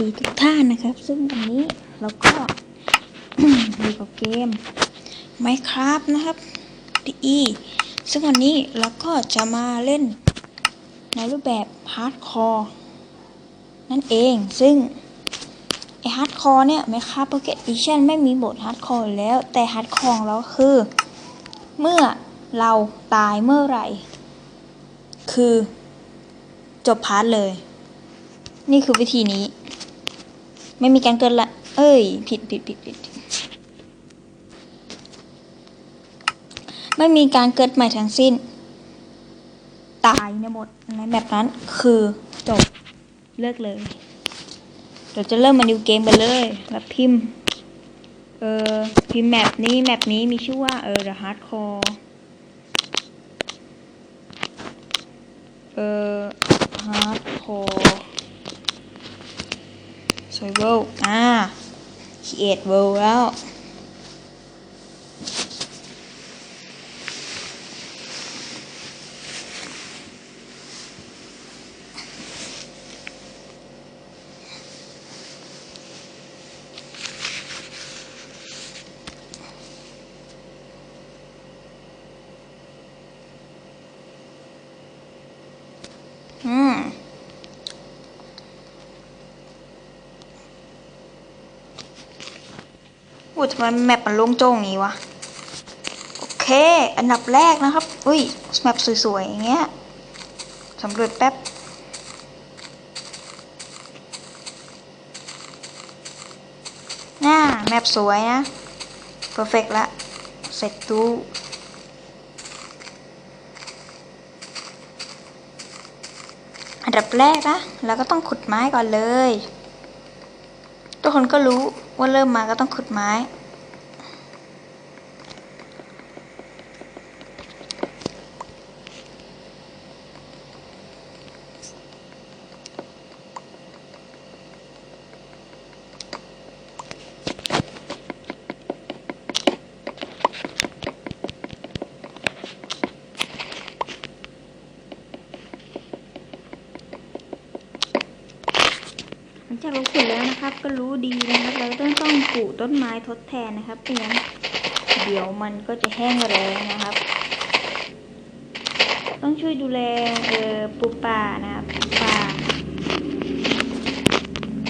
ดีทุกท่านนะครับ ซึ่งวันนี้เราก็อยู่กับเกม Minecraft นะครับดีซึ่งวันนี้เราก็จะมาเล่น ในรูปแบบฮาร์ดคอร์นั่นเอง ซึ่งไอฮาร์ดคอร์เนี่ย Minecraft Pocket Edition ไม่มีโหมดฮาร์ดคอร์แล้ว แต่ฮาร์ดคอร์ของเราคือ เมื่อเราตายเมื่อไหร่ คือจบพาร์ทเลย นี่คือวิธีนี้ ไม่มีการเกินละ เอ้ย ผิดผิดผิดผิดไม่มีการเกิดใหม่ทั้งสิ้น ตายในหมดในแบบนั้นคือจบเลิกเลยเราจะเริ่มมาดูเกมกันเลยแบบพิมพ์ เออพิมพ์แมปนี้แมปนี้มีชื่อว่า เออ The Hardcore เออ Hardcore Survival อ่า Create World แล้ว ทำไมแมปมันโล่งโจ้งอย่างนี้วะ โอเค อันดับแรกนะครับ อุ้ย แมปสวยๆ อย่างเงี้ยสำรวจแป๊บ น่า แมปสวยนะ เพอร์เฟกละ เสร็จตู้อันดับแรกนะเราก็ต้องขุดไม้ก่อนเลย ทุกคนก็รู้ว่าเริ่มมาก็ต้องขุดไม้ จากเราขุดแล้วนะครับ ก็รู้ดีนะครับ เราต้องต้องปลูกต้นไม้ทดแทนนะครับไม่งั้นเดี๋ยวมันก็จะแห้งแรงนะครับ ต้องช่วยดูแลเอ่อปลูกป่านะครับป่า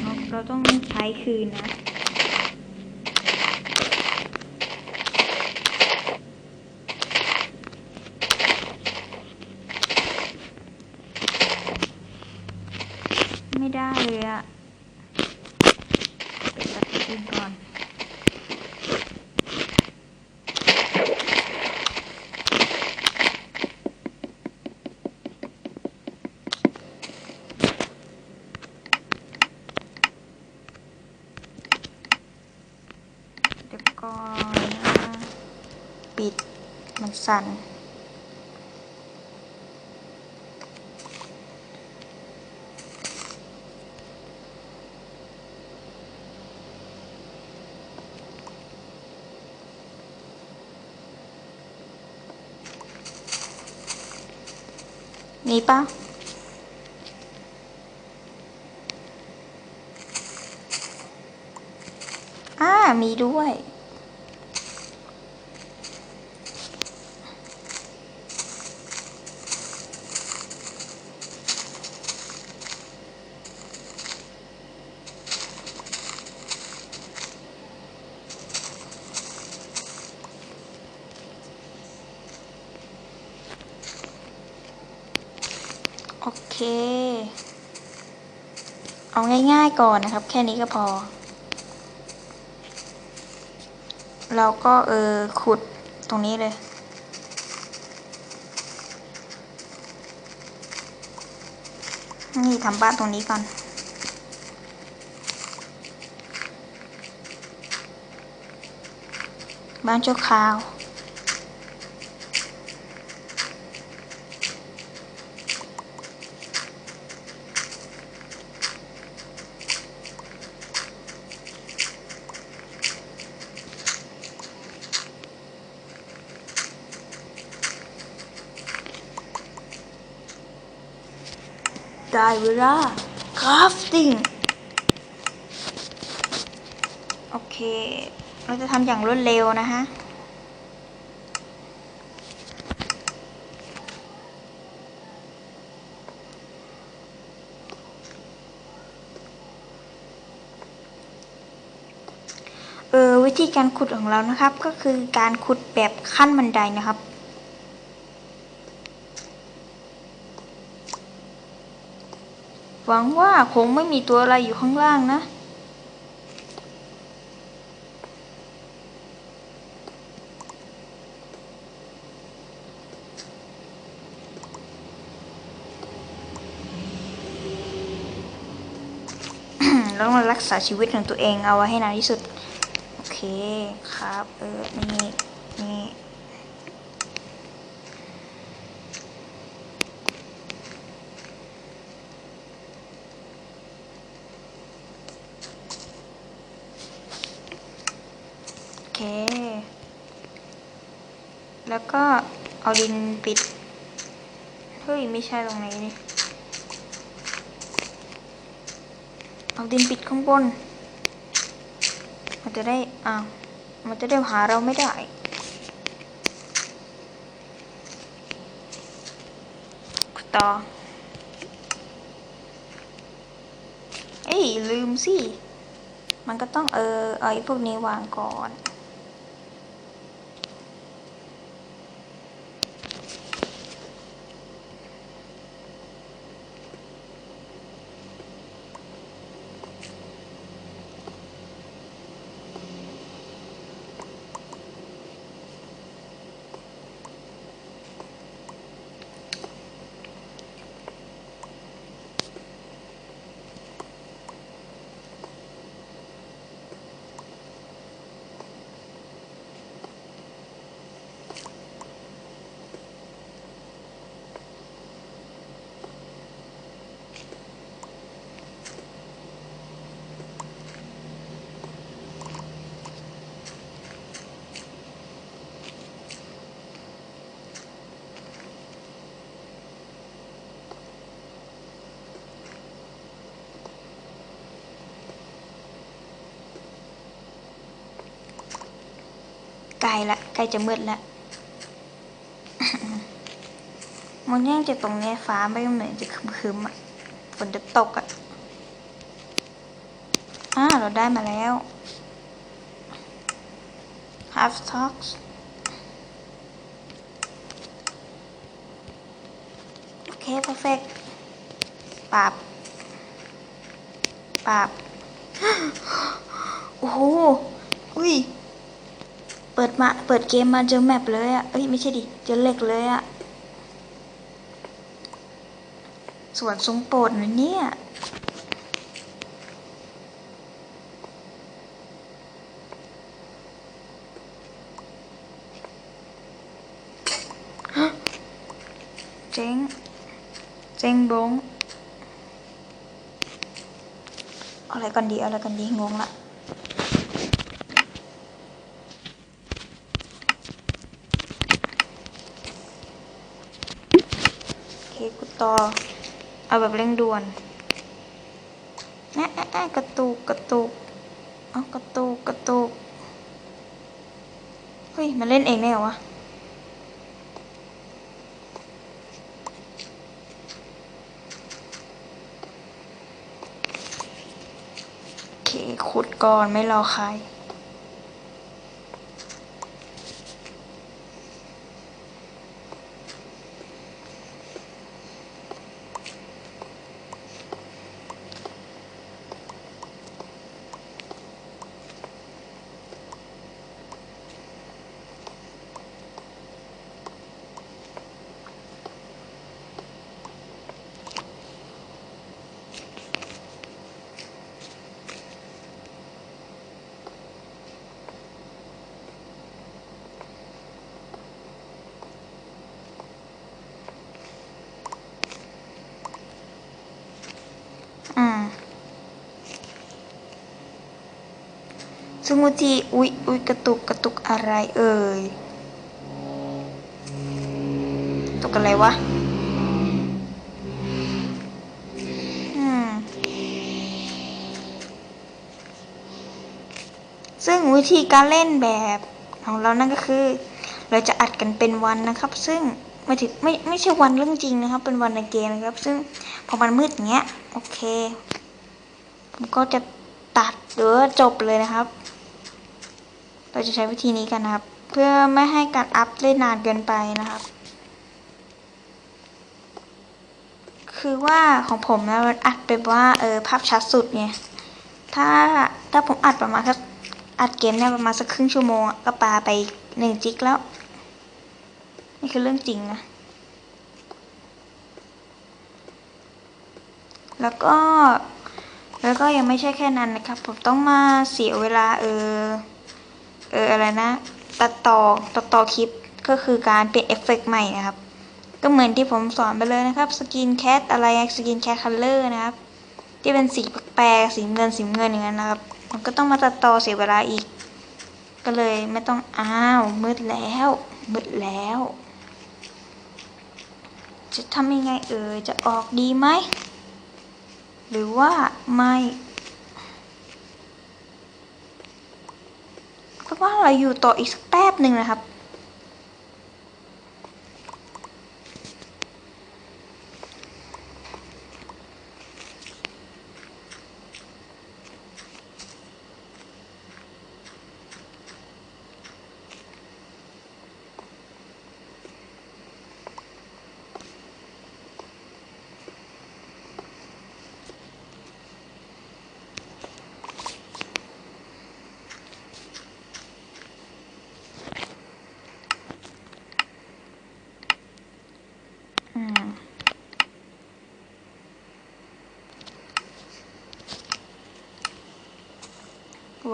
เราเราต้องใช้คืนนะไม่ได้เลยอะเปิดแบบอื่นก่อน เดี๋ยว ก่อนปิดมันสั่นมีปะอ่า มีด้วย โอเค เอาง่ายๆก่อนนะครับ แค่นี้ก็พอ เราก็เออขุดตรงนี้เลยนี่ทำบ้านตรงนี้ก่อน บ้านชั่วคราว ได้เวลา crafting เค เราจะทำอย่างรวดเร็วนะฮะเออวิธีการขุดของเรานะครับ ก็คือการขุดแบบขั้นบันไดนะครับ หวังว่าคงไม่มีตัวอะไรอยู่ข้างล่างนะ แล้วมารักษาชีวิตของตัวเองเอาไว้ให้นานที่สุด โอเคครับ เออ นี่ นี่ โอเค แล้วก็เอาดินปิด เฮ้ย ไม่ใช่ตรงไหนนี่ เอาดินปิดข้างบน มันจะได้ อ้าว มันจะได้หาเราไม่ได้ต่อ เอ้ย ลืมสิ มันก็ต้องเออเอาไอ้พวกนี้วางก่อน ล้ละใกล้จะมืดละมันยังจะตรงเนี้ยฟ้าไม่เหมือนจะคึมๆอะฝนจะตกอะอ่าเราได้มาแล้ว half stocks โอเค perfect ปราบปราบโอ้โหอุ้ย เปิดมาเปิดเกมมาเจอแมปเลยอะเอ้ยไม่ใช่ดิ เจอเหล็กเลยอะสวนทรงโปรดนะเนี่ย เจ๊ง เจ๊งบงอะไรก่อนดีอะไรก่อนดีงงละ โอเคกู ต่อ เอาแบบเร่งด่วนแอะแอะแอะกระตุกกระตุกเอากระตุกกระตุกเฮ้ย มันเล่นเองได้เหรอวะโอเคขุดก่อนไม่รอใคร สมูทีอุ๊ยอุ๊ยกระตุกกระตุกอะไรเอ่ยตุกอะไรวะอืมซึ่งวิธีการเล่นแบบของเรานั่นก็คือ เราจะอัดกันเป็นวันนะครับ ซึ่งไม่ถึงไม่ไม่ใช่วันเรื่องจริงนะครับ เป็นวันในเกมนะครับ ซึ่งพอมันมืดอย่างเงี้ย โอเคผมก็จะตัดหรือจบเลยนะครับ เราจะใช้วิธีนี้กันนะครับ เพื่อไม่ให้การอัพเล่นนานเกินไปนะครับ คือว่าของผมนะมันอัดเป็นว่าเออภาพชัดสุดไงถ้าถ้าผมอัดประมาณสักอัดเกมเนี่ยประมาณสักครึ่งชั่วโมงก็ปาไปหนึ่งจิกแล้ว นี่คือเรื่องจริงนะ แล้วก็แล้วก็ยังไม่ใช่แค่นั้นนะครับ ผมต้องมาเสียเวลาเออ เอออะไรนะ ตัดต่อตัดต่อคลิปก็คือการเปลี่ยนเอฟเฟกต์ใหม่นะครับ ก็เหมือนที่ผมสอนไปเลยนะครับสกินแคทอะไรสกินแคทคัลเลอร์นะครับ ที่เป็นสีแปลกๆสีเงินสีเงินอย่างนั้นนะครับ มันก็ต้องมาตัดต่อเสียเวลาอีก ก็เลยไม่ต้องอ้าวมืดแล้วมืดแล้ว จะทำยังไงเอ่ยจะออกดีไหมหรือว่าไม่ เพราะว่าเราอยู่ต่ออีกสักแป๊บหนึ่งนะครับ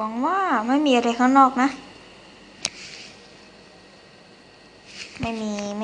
หวังว่าไม่มีอะไรข้างนอกนะ ไม่มีไ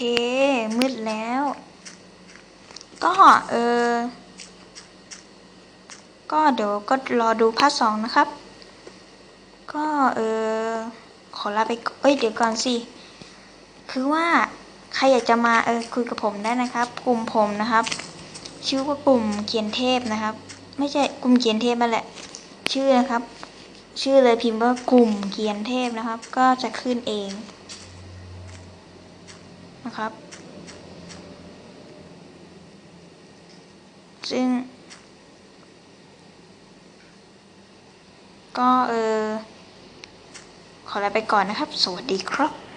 โอเคมืดแล้ว ก็เออ ก็เดี๋ยวก็รอดูพาร์ทสองนะครับ ก็เออ ขอลาไป เอ้ย เดี๋ยวก่อนสิ คือว่าใครอยากจะมาเออคุยกับผมได้นะครับ กลุ่มผมนะครับ ชื่อว่ากลุ่มเกียนเทพนะครับ ไม่ใช่กลุ่มเกียนเทพนั่นแหละ ชื่อนะครับ ชื่อเลยพิมพ์ว่ากลุ่มเกียนเทพนะครับ ก็จะขึ้นเอง นะครับ ซึ่ง ก็เออขอลาไปก่อนนะครับ สวัสดีครับ